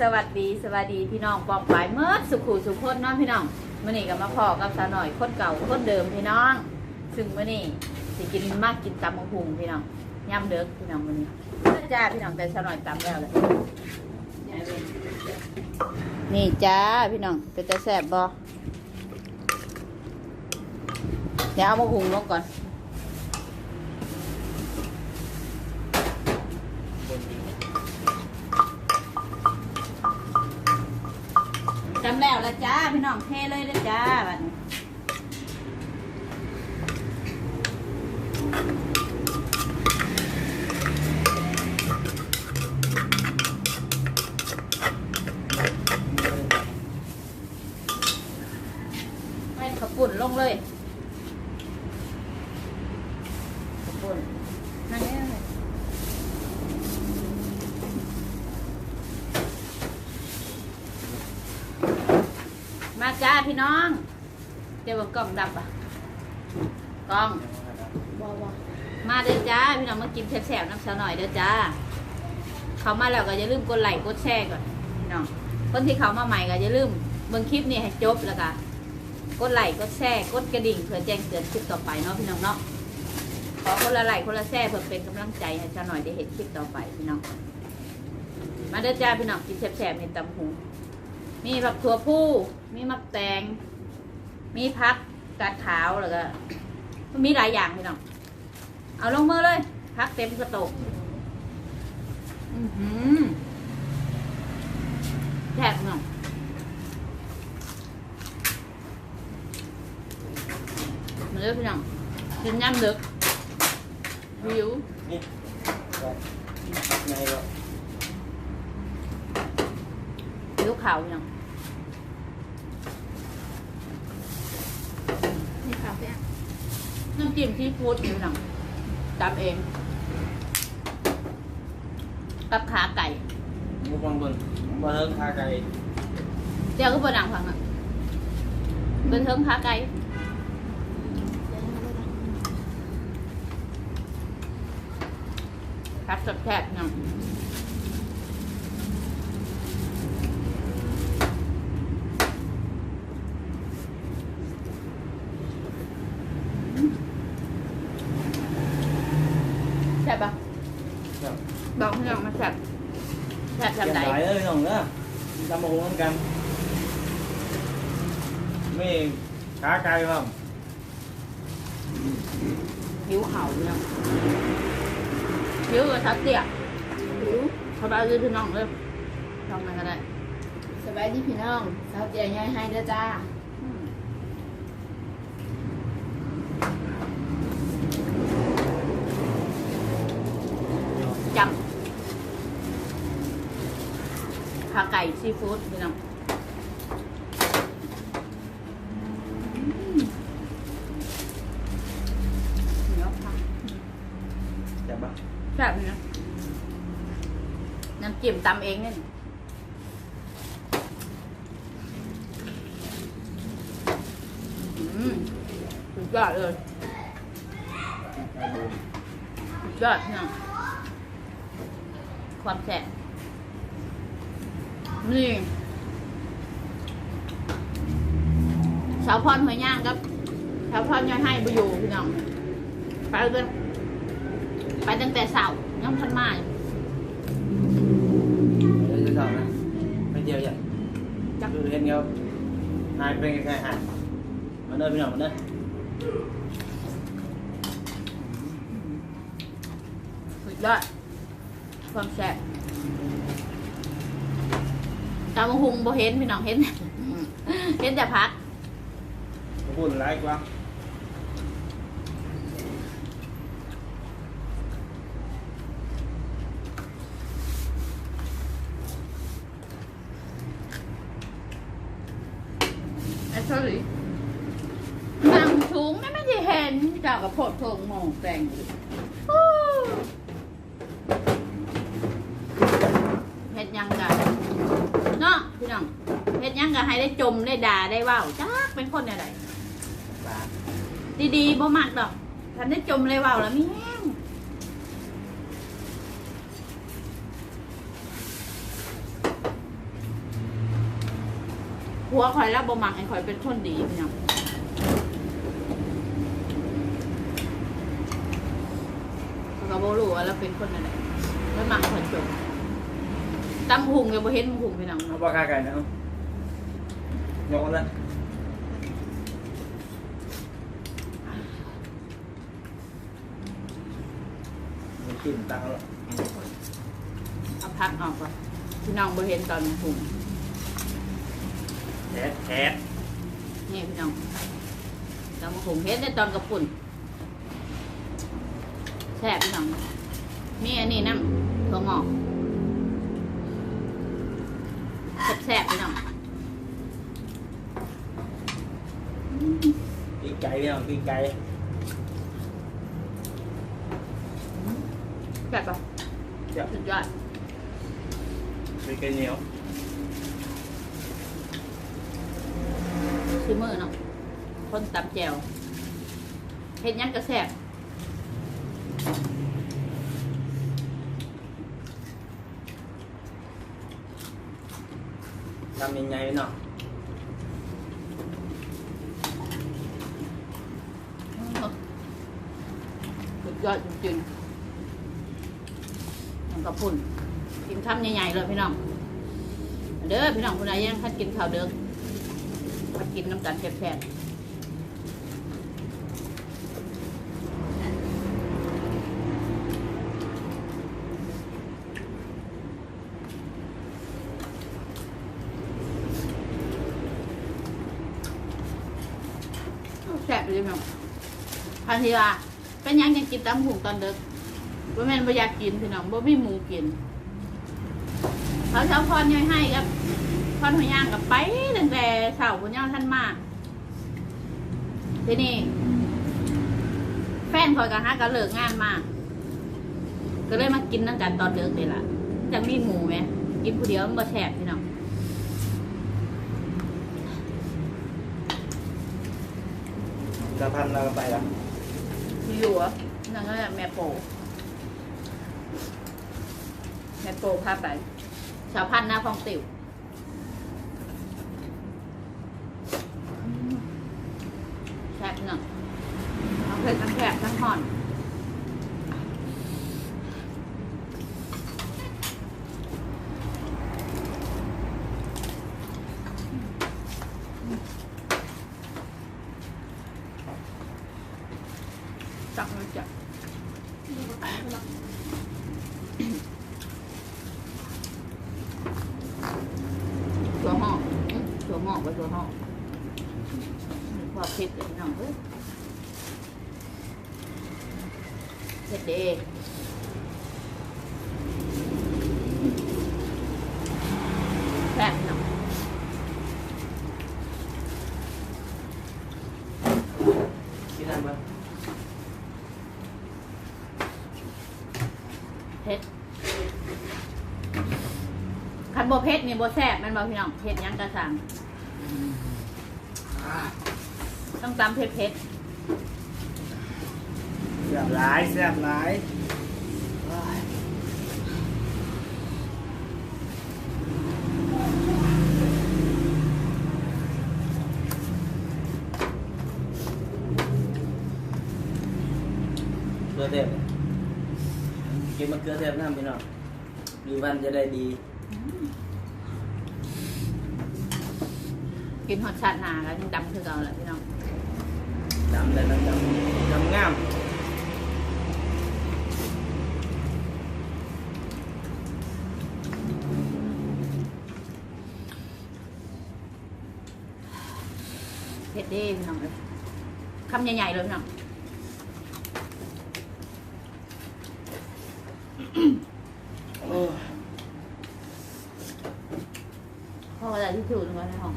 สวัสดีสวัสดีพี่น้องปองปายเมื่อสุขุสุขคนเนาะพี่น้องมื่อนี้ก็มาพอกับสาวหน่อยคนเก่าคนเดิมพี่น้อง ซึ่งมื่อนี้สิกินมากกินตำมะฮุงพี่น้องย่ำเด็กพี่น้องมื่อนี้จ้าพี่น้องแต่สาวหน่อยตำแล้วเลยนี่จ้าพี่น้องเป็นตาแสบบ่เดี๋ยวเอามะฮุงลงก่อนำแล้วละจ้าพี่น้องเทเลยละจ้าบัดนี้ให้ขาวปุ่นลงเลยขาวปุ่นนั่นเองมาจ้า พี่น้อง เดี๋ยวกล้องดับอะกล้องมาเด้อจ้าพี่น้องมากินแซ่บๆน้ำสาหน่อยเด้อจ้า เขามาแล้วก็อย่าลืมกดไลค์กดแชร์ก่อนพี่น้องคนที่เขามาใหม่ก็อย่าลืมเบิ่งคลิปนี้ให้จบแล้วก็กดไลค์กดแชร์กดกระดิ่งเพื่อแจ้งเตือนคลิปต่อไปเนาะพี่น้องเนาะขอคนละไลค์คนละแชร์เพื่อเป็นกำลังใจให้สาวหน่อยได้เห็นคลิปต่อไปพี่น้องมาเด้อจ้าพี่น้องกินแซ่บๆมีตำหู มีผักถั่วผู้มีมักแตง มีพักกาดขาวแล้วก็มีหลายอย่างพี่น้องเอาลงมือเลย พักเต็มกระตกอือหือแทบพี่น้องมาเลยพี่น้องกินย่ำลึกวิวนี่ไงวะวิว ขาวพี่น้องนี่ค่ะพี่น้ำจิ้มซีฟู้ดพี่น้องตำเอง กับขาไก่มุกบางบนมาเฮิงคาไก่เจ้าก็บนดังฟังอะเป็นเทิงขาไก่พัดสดแทบน้องแซ่บปะ ครับ บอกพี่น้องมาแซ่บแซ่บ เก็บ จำไหน หลายเลยน้องเนาะตำมะฮุงเหมือนกันมี ขาไก่ครับหิวเห่าเนี่ยหิวกับทับเตี้ยหิวเขาไปเอาซื้อพี่น้องเลยลองมาก็ได้สบายดีพี่น้องสาวเจียย่อยให้เด้อจ้าอืมจำขาไก่ซีฟู้ดพี่น้องอืมเหนียวค่ะ จับปะ แซ่บเลยนะน้ำจิ้มตำเองเนี่ยอืมสุดยอดเลยสุดยอดเนี่ยความแซ่บนี่สาวพรหัวย่างครับสาวพรย่อยให้ไปอยู่พี่น้องไปเลยไปตั้งแต่เสาร์ยังพันมาอยู่ งมาเด้อสุดยอดความแซ่บตามหุงบ่เห็นพี่น้องเห็น เห็นแต่พัก พูดหลายกว่า Oh, thank you. เฮ็ดยังกัเนาะพี่น้องเฮ็ดยังกัให้ได้จมได้ด่าได้ว้าวจักเป็นคนอะไรดีๆบ่มักดอกทันได้จมเลยว้าวแล้วมีแห้งหัวคอยแล้วบ่มักไอ้ข่อยเป็นคนดีพี่น้อง เขาก็บ่รู้ว่าเราเป็นคนอะไรแล้วมักคนจบตำหุงยังบ่เห็นหุงพี่น้องเอาปลาคาไก่นะเอายกแล้วมันกินตังค์แล้วเอาพักออกก่อนพี่น้องบ่เห็นตอนหุงแทสแทสนี่พี่น้องตำหุงเห็นได้ตอนกระปุ่น แซ่บพี่น้องมีอันนี้น้ำถั่วงอกแซ่บๆพี่น้องกินไก่พี่น้องกินไก่แบบปะเจ้าสุดยอดกินไก่เหนียวซื้อมือเนาะคนตำแจวเห็ดหยังกระแซ่บ ทำยังไงพี่น้องสุดยอดจริงๆมันกระปุ่นกินคำใหญ่ๆเลยพี่น้อง เด้อพี่น้องคนไหนยังทัดกินข้าวเด้อมากินน้ำกันแซ่บๆแซ่บเลยพี่น้อง พันธีลาเป็นยังยังกินตำหุงตอนเด็กบ่แม่นบ่อยากกินพี่น้องบ่มีหมูกินเขาเช้าพรย่อยให้ครับพอนหัวย่างกับไปตั้งแต่เสาร์พุนย่าท่านมาทีนี่แฟนคอยกับฮะก็เลิกงานมาก็เลยมากินนั่งกันตอนเลิกเลยล่ะจังมีหมูไหมกินผู้เดียวมันบ่แฉบพี่น้องจะพันเราไปล้ว อยู่อะนั่นก็แม่โปแม่โปพาไปชาวพันธุ์หน้าฟองติ๋วแซ่บเนาะทั้งเผ็ดทั้งแซ่บทั้งห่อน จักเลยจักตัวหอกอื้อตัวหอกกับตัวหอกความเผ็ดเลยพี่น้องเอ้ยเผ็ดเด้แซ่บพี่น้อง กินได้ไหม เผ็ดคัน บ่เผ็ดนี่บ่แซ่บแมันบ่พี่น้องเผ็ดหยังกระสังต้องตำเผ็ดเผ็ดแซ่บหลายแซ่บหลายเกลือเทศกินมะเขือเทศน้ำพี่น้องดีวันจะได้ดี กินฮอตชาติหนาแล้วยังดำคือเก่าแหละพี่น้องดำเลยนะดำดำงามเผ็ดเด้พี่น้องเลยคำใหญ่ๆเลยพี่น้องโอ้ยเพราะเวลาที่ถูกลงไปในห้อง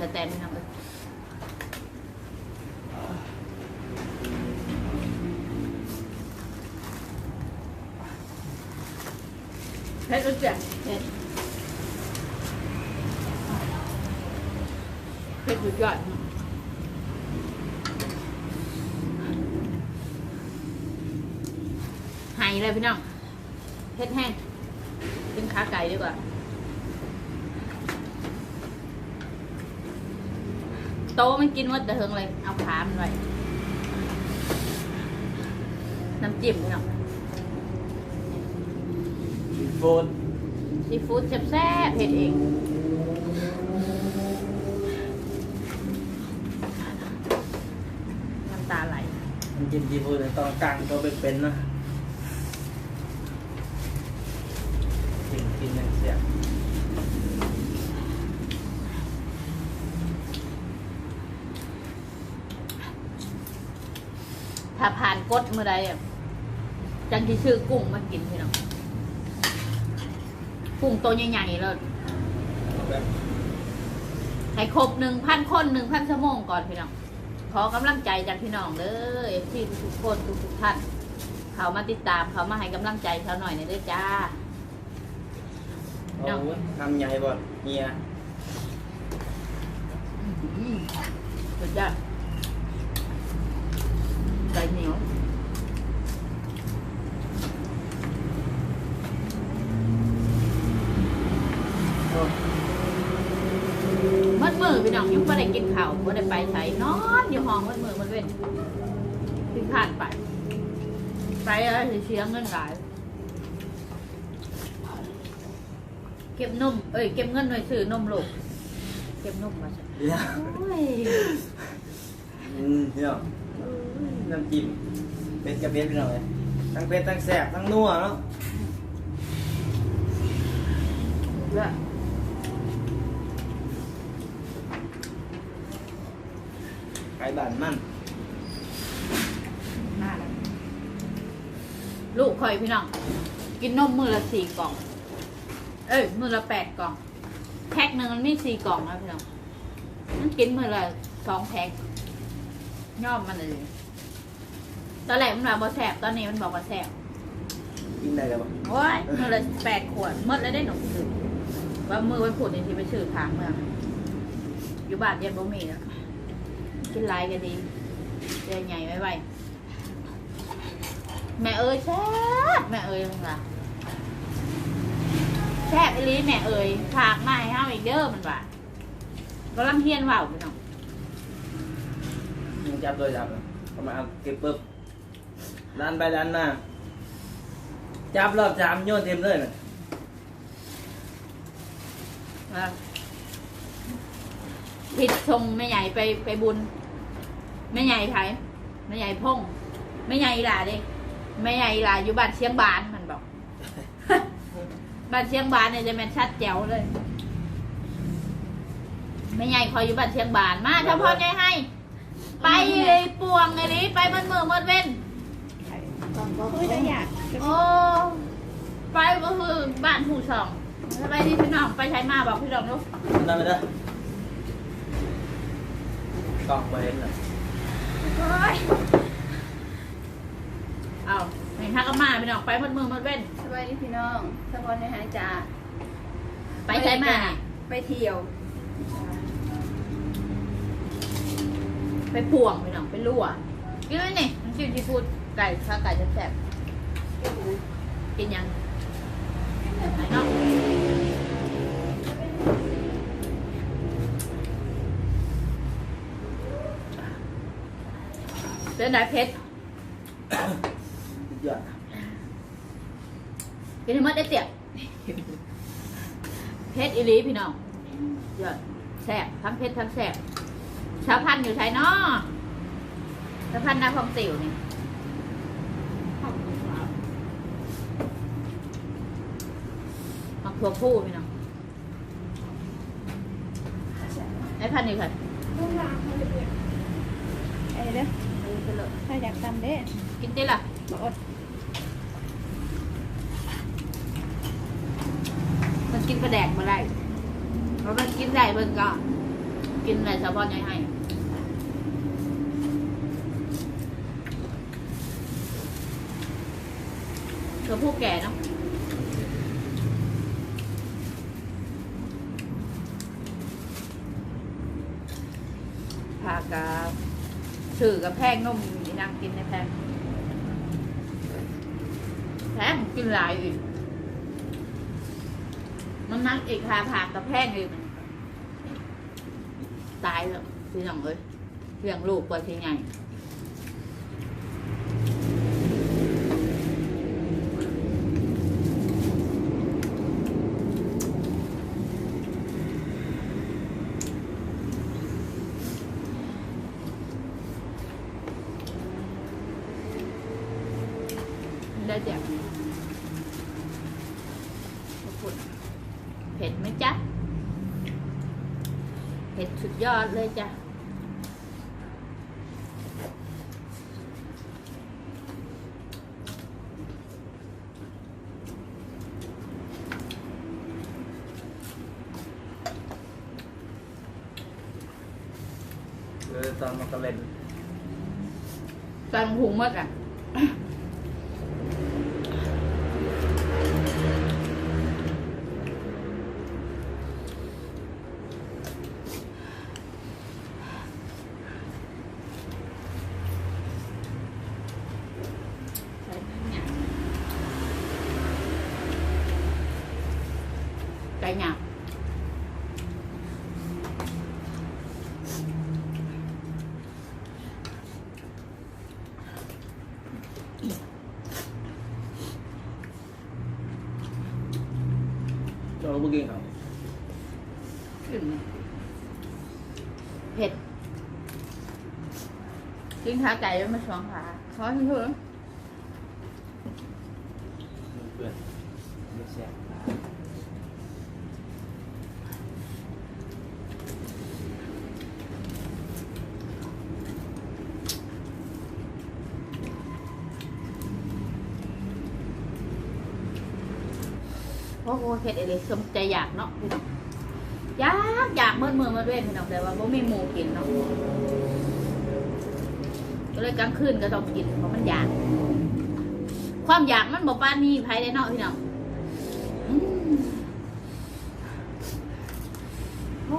เผื่อแตกเผื่อแตกพี่น้องเลยเผ็ดรู้จักเผ็ดเผ็ดสุดยอดไห้เลยพี่น้องเผ็ดแห้งกินขาไก่ดีกว่า ตะมันกินหมดแต่เฮิงเลย เอาขามันไว้น้ำจิ้มเนาะโฟนซีฟู้ดแซ่บๆเผ็ดเอง น้ำตาไหล มันกินซีฟู้ดเนี่ยต้องตั้งตัวเป็นๆนะกินกินอย่างเสีย ถ้าผ่านกดเมื่อใดอะจังที่ซื้อกุ้งมากินพี่น้องกุ้งตัวใหญ่ๆเลยแบบให้ครบหนึ่งพันคนหนึ่งพันชั่วโมงก่อนพี่น้องขอกำลังใจจากพี่น้องเด้อที่ทุกๆคนทุกๆท่าน เขามาติดตามเขามาให้กำลังใจเขาหน่อยในอยเด้อจ้าโอ้ยทำใหญ่บ่เฮียอืมสุดยอด ใจเหนียวมัดมือพี่น้องอยุบไม่ได้กินข้าวไม่ได้ไปใส่นอนอยู่ห้องมัดมือมันเว้นที่ผ่านไปไปแล้วสิเสียเงินหลายเก็บนมเอ้ยเก็บเงินไว้ซื้อนมลูกเก็บนมมาใช่เดี๋ยวโอ้ยอืมเดี๋ยว น้ำจิ้มเป็ดกับเป็ดพี่น้องเลยทั้งเป็ดทั้งแซ่บทั้งนัวเนาะเลือดไก่บ้านมันหน้าแล้วลูกคอยพี่น้อง กินนมมือละสี่กล่อง เอ้ย มือละแปดกล่อง แพ็คหนึ่งมันมีสี่กล่องนะพี่น้องมันกินมือละสองแพ็คย่อมมันเลย ตอนแรกมันบอกว่าแสบตอนนี้มันบอกว่าแสบกินได้แล้วบ่โอ้ยมือละแปดขวดหมดแล้วได้หนุ่มซื้อว่ามือวันผุดในที่ไปซื้อทางเมืองอยู่บ้านเย็นบ่มีแล้วกินไรก็ดีเจอใหญ่ไว้ไว้แม่เอ้ยแซ่บแม่เอ้ยมึงล่ะแซ่บอีหลีแม่เอ้ยฝากมาให้เฮาอีกเด้อมันว่าก็ลังเฮียนว่าวพี่น้องมึงจับตัวจับนะเอามาเอาเก็บปึ๊บ ดันไปดันมาจับรอบจามโยนเต็มเลยนะผิดชงแม่ใหญ่ไปไปบุญแม่ใหญ่ไผแม่ใหญ่พงแม่ใหญ่หลาเด้แม่ใหญ่หลาอยู่บ้านเชียงบานมันบอกบ้านเชียงบานเนี่ยจะเป็นชัดแจ๋วเลยแม่ใหญ่คอยอยู่บ้านเชียงบานมาเฉพาะใหญ่ให้ ไปเลยปวงไงนี้ไปมันมือมันเว้น คือจะอยากโอ้ไปก็คือบ้านผู้สองสบายดีพี่น้องไปใช้มาบอกพี่น้องลูกดันไปเด้อกล่องไปเห็นเลยเอาในทักก็มาพี่น้องไปมันมือมันเว้นสวัสดีพี่น้องสปอนในหายจ้าไปใช้มานี่ไปเที่ยว ไปพวงพี่น้องไปรั่วกินไหมนี่มันกินที่พูด ไก่ข้าไก่แซ่บกินยังไหนเนาะเป็นไดเพชรสุดยอดกินให้หมดได้เตียบเพชรอีหลีพี่น้องยอดแซ่บทั้งเพชรทั้งแซ่บชาวพันธุ์อยู่ไทยเนาะชาวพันธุ์นาคองติ๋วนี่ มักถั่วผู้พี่น้องไอ้พันธุ์นี่ค่ะไอ้เด้อเออไปเลยถ้าอยากทำเด้กินได้ล่ะบอดมันกินกระแดกมาได้เพราะมันกินได้เบิ่งก็ กินอะไรสะพอนยังให้เธอผู้แก่เนาะ กับสื่อกับแพงนมอีนางกินในแพงแพงกินหลายอีก มันนักอีกหาผักกับแพงอีกตายแล้วพี่น้องเอ้ยเลี้ยงลูกกว่าที่ไง ได้จ้ะขอบคุณเผ็ดไหมจ๊ะ เผ็ดสุดยอดเลยจ้ะเลยตอนมันก็เล่นสั่งหุงหมดอะ ใส่เนี่ยไก่หยาบ เราเมื่อกี้เขาขึ้นเผ็ดกินขาไก่แล้วมาสองขาขอให้เถอะ เพื่อนไม่แซ่บ เพราะโอ้เผ็ดอะไรสมใจอยากเนาะพี่น้องอยากอยากเมื่อมือมาด้วยพี่น้องแต่ว่าบ่มีหมูกินเนาะก็เลยกลางคืนก็ต้องกินเพราะมันอยาก ความอยากมันบอกป้านนี่ภายในเนาะพี่น้องอืมโอ้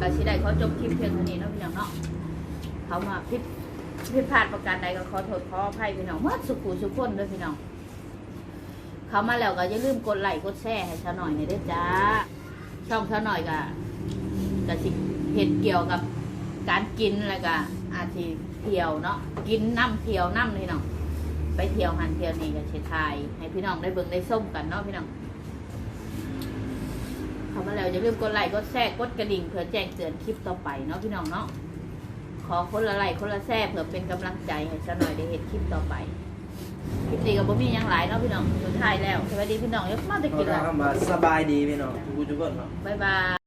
ก็สิได้ขอจบคลิปเพียงเท่านี้เนาะพี่น้องเนาะเขามาผิด ผิดพลาดประการใดก็ขอโทษขออภัยพี่น้องมัดสุขุสุขคนด้วยพี่น้อง เขามาแล้วก็อย่าลืมกดไลค์กดแชร์ให้ชาหน่อยหน่อยเด้จ้า ช่องชาหน่อยก็ก็สิเห็นเกี่ยวกับการกินแล้วก็อาชีเที่ยวเนาะกินน้ำเที่ยวน้ำพี่น้องไปเที่ยวหันเที่ยวนี่ก็เชทายให้พี่น้องได้เบิ่งได้ส้มกันเนาะพี่น้องเขามาแล้วอย่าลืมกดไลค์กดแชร์กดกระดิ่งเพื่อแจ้งเตือนคลิปต่อไปเนาะพี่น้องเนาะ ขอคนละไลค์คนละแชร์เพื่อเป็นกำลังใจให้ชาหน่อยได้เห็นคลิปต่อไปคลิปนี้ก็บ่มีหยังหลายเนาะพี่น้องสุดท้ายแล้วสวัสดีพี่น้องยกมาแตะเขากินแล้วทำมาสบายดีพี่น้องทุกคนทุกคนเนาะ บ๊ายบาย